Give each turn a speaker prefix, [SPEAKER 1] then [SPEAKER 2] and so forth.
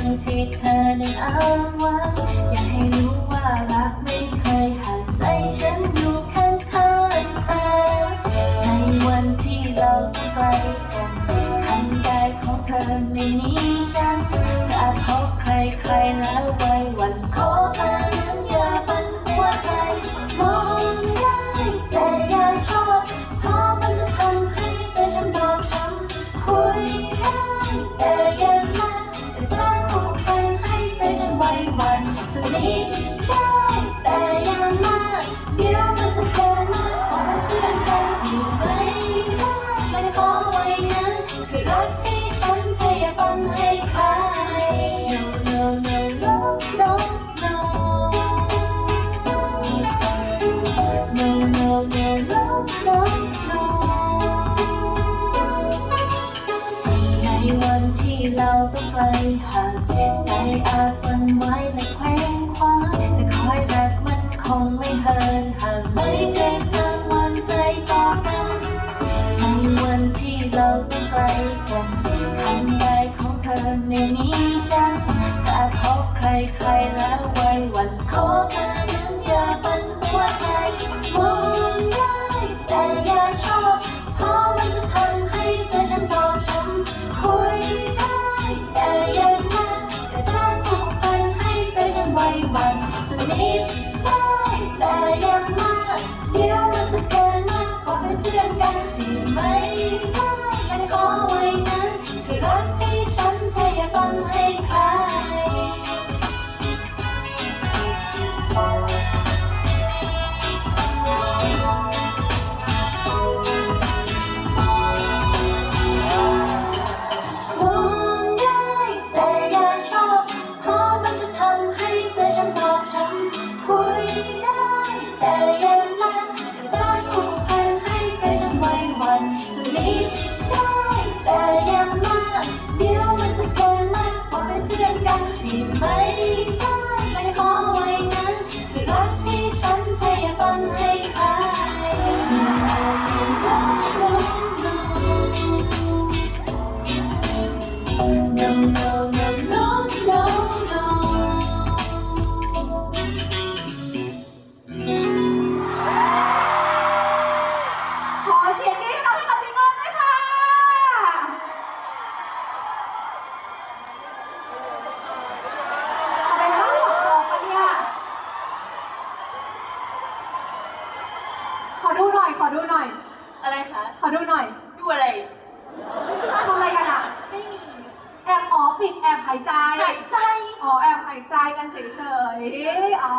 [SPEAKER 1] วันที่เธอนั้นอ้างว้างอยากให้รู้ว่ารักไม่เคยห่างใจฉันอยู่ข้างข้างๆเธอ ในวันที่เราต้องไปกันข้างกายของเธอไม่มีฉันถ้าพบใครใครแล้วไว้ ในวันที่เราต้องไปห่างใจอาจฝันไวแล คงไม่เหินห่างไม่เจ็บจางวันใจต่อกันในวันที่เราต้องไปกันผ่างกายของเธอไม่มีฉันถ้าพบใครใครแล้ว ไว้วันสนิทได้แต่ยังมาเดี๋ยวมันจะเกินมากกว่าเป็นเพื่อนกันที่ไม่ได้ไม่ขอไว้นั้นคือรักที่ฉันจะอย่าปันให้ใคร
[SPEAKER 2] น้ำตา ขอดูหน่อย
[SPEAKER 1] ดูอะไร
[SPEAKER 2] ทำอะไรกันอะ
[SPEAKER 1] ไม่มี
[SPEAKER 2] แอบอ๋อปิดแอบหายใจ
[SPEAKER 1] หายใจ
[SPEAKER 2] อ๋อแอบหายใจกันเฉยๆ อ๋อ